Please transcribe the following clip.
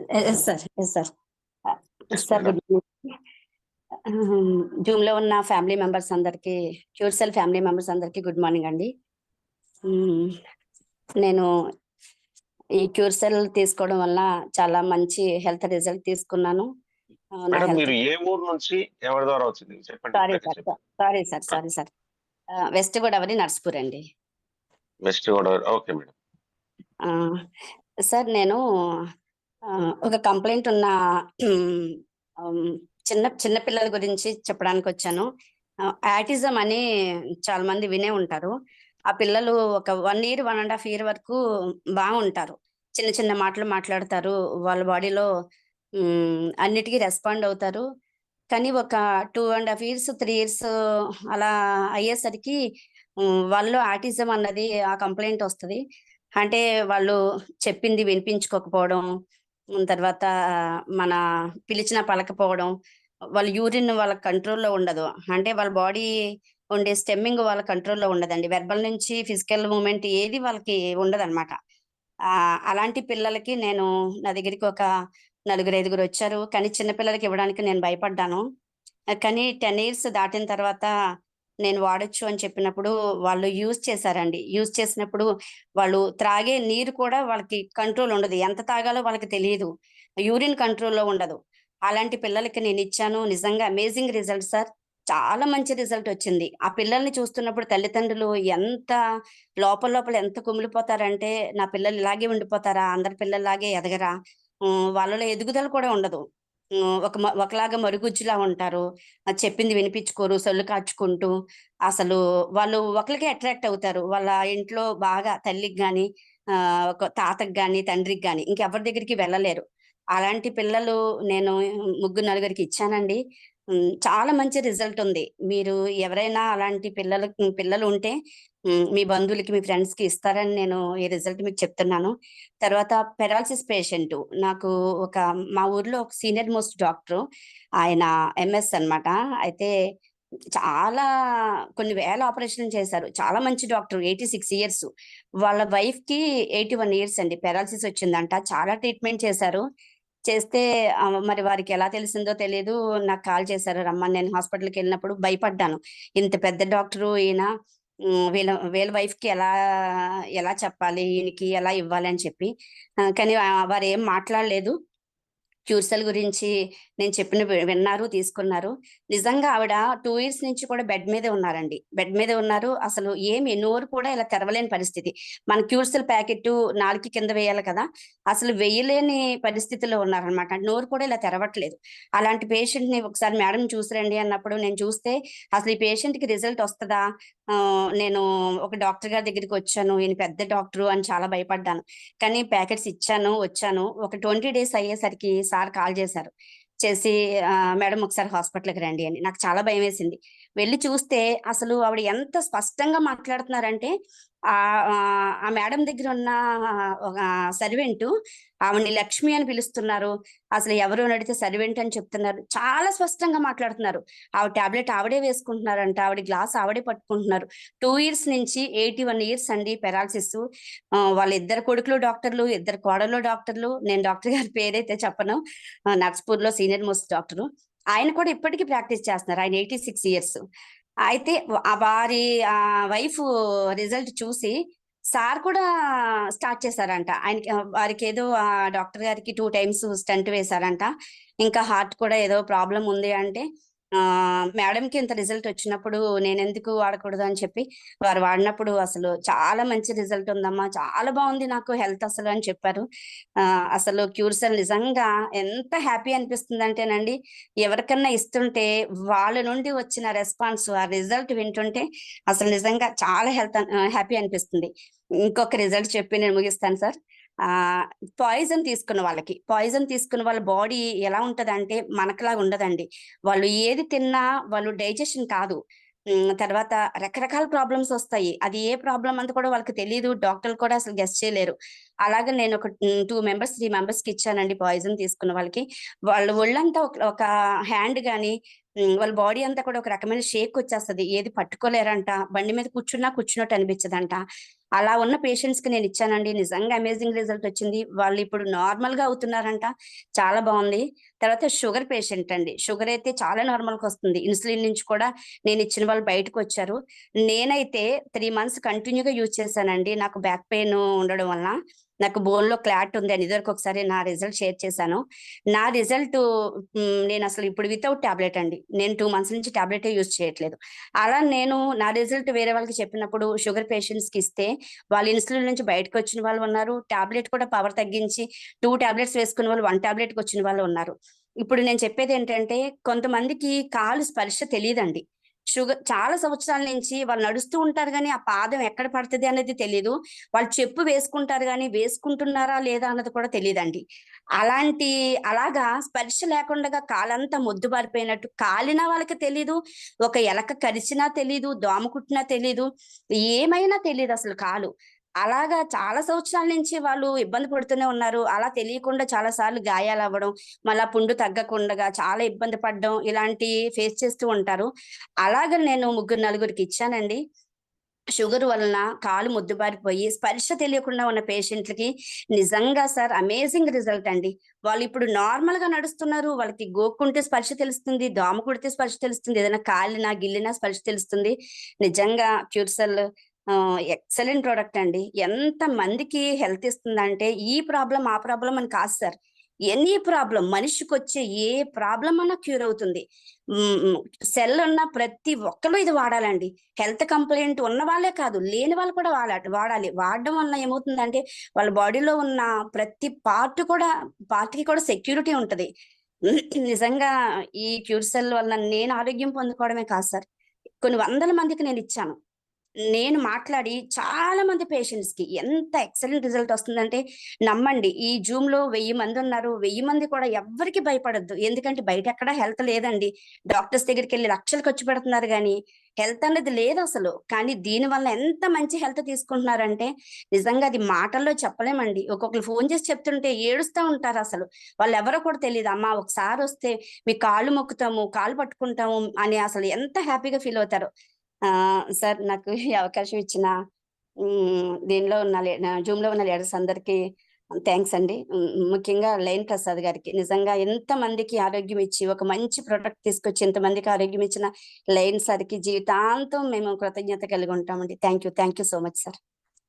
Yes sir yes sir. Sir good జూమ్లో ఉన్న family members అందరికి క్యూర్సెల్ ఫ్యామిలీ మెంబర్స్ అందరికి గుడ్ మార్నింగ్ అండి. నేను ఈ క్యూర్సెల్ తీసుకోవడం వల్ల చాలా మంచి హెల్త్ రిజల్ట్ తీసుకున్నాను. ఆ, నా మేడం health- మీరు ఏ ఊరు నుంచి ఎవరి ద్వారా వచ్చింది? చెప్పండి sorry sir. Sorry sir sorry sir. West Godavari Narsapur అండి. West Godavari okay madam. Sir నేను ఒక కంప్లైంట్ ఉన్న చిన్న చిన్న పిల్లల గురించి చెప్పడానికి వచ్చాను యాటిజం అని చాలా మంది వినే ఉంటారు. ఆ పిల్లలు ఒక one year one and half year వరకు బాగుంటారు. చిన్న చిన్న మాటలు మాట్లాడతారు. వాళ్ళ బాడీలో అన్నిటికీ రెస్పాండ్ అవుతారు. కానీ ఒక two and half years three years అలా అయ్యేసరికి వాళ్ళు ఆటిజం అన్నది ఆ కంప్లైంట్ వస్తుంది. అంటే వాళ్ళు చెప్పింది వినిపించుకోకపోవడం తర్వాత మన పిలిచిన పలకపోవడం వాళ్ళ యూరిన్ వాళ్ళ కంట్రోల్లో ఉండదు. అంటే వాళ్ళ బాడీ ఉండే స్టెమ్మింగ్ వాళ్ళ కంట్రోల్లో ఉండదండి. వెర్బల్ నుంచి ఫిజికల్ మూమెంట్ ఏది వాళ్ళకి ఉండదన్నమాట. అలాంటి పిల్లలకి నేను నా దగ్గరికి ఒక నలుగురు ఐదుగురు వచ్చారు. కానీ చిన్నపిల్లలకి ఇవ్వడానికి నేను భయపడ్డాను. కానీ టెన్ ఇయర్స్ దాటిన తర్వాత నేను వాడొచ్చు అని చెప్పినప్పుడు వాళ్ళు యూజ్ చేశారండి. యూజ్ చేసినప్పుడు వాళ్ళు త్రాగే నీరు కూడా వాళ్ళకి కంట్రోల్ ఉండదు. ఎంత తాగాలో వాళ్ళకి తెలియదు. యూరిన్ కంట్రోల్లో ఉండదు. అలాంటి పిల్లలకి నేను ఇచ్చాను. నిజంగా అమేజింగ్ రిజల్ట్ సార్. చాలా మంచి రిజల్ట్ వచ్చింది. ఆ పిల్లల్ని చూస్తున్నప్పుడు తల్లిదండ్రులు ఎంత లోపల లోపల ఎంత కుమిలిపోతారంటే నా పిల్లలు ఇలాగే ఉండిపోతారా? అందరి పిల్లల్లాగే ఎదగరా? వాళ్ళలో ఎదుగుదల కూడా ఉండదు. ఒక మ- ఒకలాగా మరుగుజ్జులా ఉంటారు. చెప్పింది వినిపించుకోరు సొల్లు కాచుకుంటూ అసలు వాళ్ళు ఒకరికే అట్రాక్ట్ అవుతారు. వాళ్ళ ఇంట్లో బాగా తల్లికి కానీ ఒక తాతకి కానీ తండ్రికి కానీ ఇంకెవరి దగ్గరికి వెళ్ళలేరు. అలాంటి పిల్లలు నేను ముగ్గురు నలుగురికి ఇచ్చానండి. చాలా మంచి రిజల్ట్ ఉంది. మీరు ఎవరైనా అలాంటి పిల్లలు పిల్లలు ఉంటే మీ బంధువులకి మీ ఫ్రెండ్స్కి ఇస్తారని నేను ఈ రిజల్ట్ మీకు చెప్తున్నాను. తర్వాత పెరాలసిస్ పేషెంట్. నాకు ఒక మా ఊర్లో ఒక సీనియర్ మోస్ట్ డాక్టర్. ఆయన ఎంఎస్ అన్నమాట. అయితే చాలా కొన్ని వేల ఆపరేషన్ చేశారు. చాలా మంచి డాక్టర్. Eighty six years. వాళ్ళ వైఫ్కి ఎయిటీ వన్ ఇయర్స్ అండి. పెరాలసిస్ వచ్చిందంట. చాలా ట్రీట్మెంట్ చేశారు. చేస్తే మరి వారికి ఎలా తెలిసిందో తెలియదు నాకు కాల్ చేశారు రమ్మని నేను హాస్పిటల్కి వెళ్ళినప్పుడు భయపడ్డాను. ఇంత పెద్ద డాక్టరు ఈయన వీళ్ళ వీళ్ళ వైఫ్కి ఎలా ఎలా చెప్పాలి? ఈయనకి ఎలా ఇవ్వాలి? అని చెప్పి. కానీ వారు ఏం మాట్లాడలేదు. క్యూర్సెల్ గురించి నేను చెప్పిన వి- విన్నారు తీసుకున్నారు. నిజంగా ఆవిడ టూ ఇయర్స్ నుంచి కూడా బెడ్ మీదే ఉన్నారండి. బెడ్ మీదే ఉన్నారు. అసలు ఏమి నోరు కూడా ఇలా తెరవలేని పరిస్థితి. మన క్యూర్సెల్ ప్యాకెట్ నాలుగు కింద వేయాలి కదా అసలు వేయలేని పరిస్థితిలో ఉన్నారనమాట. నోరు కూడా ఇలా తెరవట్లేదు. అలాంటి పేషెంట్ని ఒకసారి మేడం చూసిరండి అన్నప్పుడు నేను చూస్తే అసలు ఈ పేషెంట్కి రిజల్ట్ వస్తుందా? నేను ఒక డాక్టర్ గారి దగ్గరికి వచ్చాను. ఈయన పెద్ద డాక్టర్ అని చాలా భయపడ్డాను. కానీ ప్యాకెట్స్ ఇచ్చాను వచ్చాను. ఒక ట్వంటీ డేస్ అయ్యేసరికి సార్ కాల్ చేశారు. చేసి మేడం ఒకసారి హాస్పిటల్కి రండి అని. నాకు చాలా భయం వేసింది వెళ్ళి చూస్తే అసలు ఆవిడ ఎంత స్పష్టంగా మాట్లాడుతున్నారంటే ఆ ఆ, మేడం దగ్గర ఉన్న ఒక సర్వెంట్ ఆవిడని లక్ష్మి అని పిలుస్తున్నారు. అసలు ఎవరు నడితే సర్వెంట్ అని చెప్తున్నారు. చాలా స్పష్టంగా మాట్లాడుతున్నారు. ఆవిడ టాబ్లెట్ ఆవిడే వేసుకుంటున్నారంట. ఆవిడ గ్లాస్ ఆవిడే పట్టుకుంటున్నారు. టూ ఇయర్స్ నుంచి ఎయిటీ వన్ ఇయర్స్ అండి పెరాలసిస్ వాళ్ళ ఇద్దరు కొడుకులు డాక్టర్లు ఇద్దరు కోడలు డాక్టర్లు. నేను డాక్టర్ గారి పేరైతే చెప్పను. ఆ, నర్స్పూర్లో సీనియర్ మోస్ట్ డాక్టర్. ఆయన కూడా ఇప్పటికీ ప్రాక్టీస్ చేస్తున్నారు. ఆయన ఎయిటీ సిక్స్ ఇయర్స్. అయితే ఆ వారి ఆ వైఫ్ రిజల్ట్ చూసి సార్ కూడా స్టార్ట్ చేశారంట. ఆయనకి వారికి ఏదో ఆ డాక్టర్ గారికి టూ టైమ్స్ స్టంట్ వేశారంట. ఇంకా హార్ట్ కూడా ఏదో ప్రాబ్లం ఉంది అంటే ఆ మేడం కి ఇంత రిజల్ట్ వచ్చినప్పుడు నేను ఎందుకు వాడకూడదు అని చెప్పి వారు వాడినప్పుడు అసలు చాలా మంచి రిజల్ట్ ఉందమ్మా చాలా బాగుంది నాకు హెల్త్ అసలు అని చెప్పారు. అసలు క్యూర్సెల్ నిజంగా ఎంత హ్యాపీ అనిపిస్తుంది అంటేనండి ఎవరికన్నా ఇస్తుంటే వాళ్ళ నుండి వచ్చిన రెస్పాన్స్ ఆ రిజల్ట్ వింటుంటే అసలు నిజంగా చాలా హెల్త్ హ్యాపీ అనిపిస్తుంది. ఇంకొక రిజల్ట్ చెప్పి నేను ముగిస్తాను సార్. ఆ పాయిజన్ తీసుకున్న వాళ్ళకి. పాయిజన్ తీసుకున్న వాళ్ళ బాడీ ఎలా ఉంటదంటే మనకులాగా ఉండదండి. వాళ్ళు ఏది తిన్నా వాళ్ళు డైజెషన్ కాదు. తర్వాత రకరకాల ప్రాబ్లమ్స్ వస్తాయి. అది ఏ ప్రాబ్లం అంతా కూడా వాళ్ళకి తెలియదు డాక్టర్లు కూడా అసలు గెస్ట్ చేయలేరు. అలాగే నేను ఒక టూ మెంబర్స్ త్రీ మెంబర్స్కి ఇచ్చానండి పాయిజన్ తీసుకున్న వాళ్ళకి. వాళ్ళ ఒళ్ళంతా ఒక హ్యాండ్ కానీ వాళ్ళ బాడీ అంతా కూడా ఒక రకమైన షేక్ వచ్చేస్తది. ఏది పట్టుకోలేరంట. బండి మీద కూర్చున్నా కూర్చున్నట్టు అనిపించదంట. అలా ఉన్న పేషెంట్స్కి నేను ఇచ్చానండి. నిజంగా అమేజింగ్ రిజల్ట్ వచ్చింది. వాళ్ళు ఇప్పుడు నార్మల్గా అవుతున్నారంట. చాలా బాగుంది. తర్వాత షుగర్ పేషెంట్ అండి. షుగర్ అయితే చాలా నార్మల్ వస్తుంది. ఇన్సులిన్ నుంచి కూడా నేను ఇచ్చిన వాళ్ళు బయటకు వచ్చారు. నేనైతే త్రీ మంత్స్ కంటిన్యూగా యూజ్ చేశానండి. నాకు బ్యాక్ పెయిన్ ఉండడం వల్ల నాకు బోన్లో క్లాట్ ఉంది అని ఇదివరకు ఒకసారి నా రిజల్ట్ షేర్ చేశాను. నా రిజల్ట్ నేను అసలు ఇప్పుడు వితౌట్ టాబ్లెట్ అండి. నేను టూ మంత్స్ నుంచి టాబ్లెట్ యూజ్ చేయట్లేదు. అలా నేను నా రిజల్ట్ వేరే వాళ్ళకి చెప్పినప్పుడు షుగర్ పేషెంట్స్కి ఇస్తే వాళ్ళు ఇన్సులిన్ నుంచి బయటకు వచ్చిన వాళ్ళు ఉన్నారు. టాబ్లెట్ కూడా పవర్ తగ్గించి టూ టాబ్లెట్స్ వేసుకున్న వాళ్ళు వన్ టాబ్లెట్కి వచ్చిన వాళ్ళు ఉన్నారు. ఇప్పుడు నేను చెప్పేది ఏంటంటే కొంతమందికి కాలు స్పర్శ తెలియదండి. షుగర్ చాలా సంవత్సరాల నుంచి వాళ్ళు నడుస్తూ ఉంటారు కానీ ఆ పాదం ఎక్కడ పడుతుంది అనేది తెలియదు వాళ్ళు చెప్పు వేసుకుంటారు కానీ వేసుకుంటున్నారా లేదా అన్నది కూడా తెలియదండి అలాంటి అలాగా స్పర్శ లేకుండా కాలంతా ముద్దుబారిపోయినట్టు కాలిన వాళ్ళకి తెలీదు ఒక ఎలక కరిచినా తెలీదు దోమ కుట్టినా తెలీదు ఏమైనా తెలియదు అసలు కాలు. అలాగా చాలా సంవత్సరాల నుంచి వాళ్ళు ఇబ్బంది పడుతూనే ఉన్నారు. అలా తెలియకుండా చాలా సార్లు గాయాలు అవ్వడం మళ్ళా పుండు తగ్గకుండా చాలా ఇబ్బంది పడడం ఇలాంటి ఫేస్ చేస్తూ ఉంటారు. అలాగ నేను ముగ్గురు నలుగురికి ఇచ్చానండి. షుగర్ వలన కాలు ముద్దుబారిపోయి స్పర్శ తెలియకుండా ఉన్న పేషెంట్లకి నిజంగా సార్ అమేజింగ్ రిజల్ట్ అండి. వాళ్ళు ఇప్పుడు నార్మల్గా నడుస్తున్నారు. వాళ్ళకి గోక్కుంటే స్పర్శ తెలుస్తుంది దోమ కుడితే స్పర్శ తెలుస్తుంది. ఏదైనా కాలినా గిల్లినా స్పర్శ తెలుస్తుంది. నిజంగా క్యూర్సల్ ఎక్సలెంట్ ప్రోడక్ట్ అండి. ఎంత మందికి హెల్త్ ఇస్తుందంటే ఈ ప్రాబ్లం ఆ ప్రాబ్లం అని కాదు సార్. ఎనీ ప్రాబ్లం మనిషికి వచ్చే ఏ ప్రాబ్లం అన్నా క్యూర్ అవుతుంది. సెల్ ఉన్న ప్రతి ఒక్కరు ఇది వాడాలండి. హెల్త్ కంప్లైంట్ ఉన్న వాళ్ళే కాదు లేని వాళ్ళు కూడా వాడ వాడాలి. వాడడం వల్ల ఏమవుతుందంటే వాళ్ళ బాడీలో ఉన్న ప్రతి పార్ట్ కూడా పార్ట్కి కూడా సెక్యూరిటీ ఉంటుంది. నిజంగా ఈ క్యూర్ సెల్ వల్ల నేను ఆరోగ్యం పొందుకోవడమే కాదు సార్. కొన్ని వందల మందికి నేను ఇచ్చాను. నేను మాట్లాడి చాలా మంది పేషెంట్స్కి ఎంత ఎక్సలెంట్ రిజల్ట్ వస్తుందంటే నమ్మండి. ఈ జూమ్లో వెయ్యి మంది ఉన్నారు. వెయ్యి మంది కూడా ఎవ్వరికి భయపడద్దు. ఎందుకంటే బయట ఎక్కడ హెల్త్ లేదండి. డాక్టర్స్ దగ్గరికి వెళ్ళి లక్షలు ఖర్చు పెడుతున్నారు కానీ హెల్త్ అనేది లేదు అసలు. కానీ దీని వల్ల ఎంత మంచి హెల్త్ తీసుకుంటున్నారంటే నిజంగా అది మాటల్లో చెప్పలేమండి. ఒక్కొక్కరు ఫోన్ చేసి చెప్తుంటే ఏడుస్తూ ఉంటారు అసలు. వాళ్ళు ఎవరో కూడా తెలియదు అమ్మా ఒకసారి వస్తే మీ కాళ్ళు మొక్కుతాము కాళ్ళు పట్టుకుంటాము అని అసలు ఎంత హ్యాపీగా ఫీల్ అవుతారు. సార్ నాకు ఈ అవకాశం ఇచ్చిన దీనిలో ఉన్న జూమ్లో ఉన్న లీడర్స్ అందరికి థ్యాంక్స్ అండి. ముఖ్యంగా లైన్ ప్రసాద్ గారికి. నిజంగా ఎంత మందికి ఆరోగ్యం ఇచ్చి ఒక మంచి ప్రొడక్ట్ తీసుకొచ్చి ఎంత మందికి ఆరోగ్యం ఇచ్చిన లైన్ సార్కి జీవితాంతం మేము కృతజ్ఞత కలిగి ఉంటామండి. Thank you thank you so much sir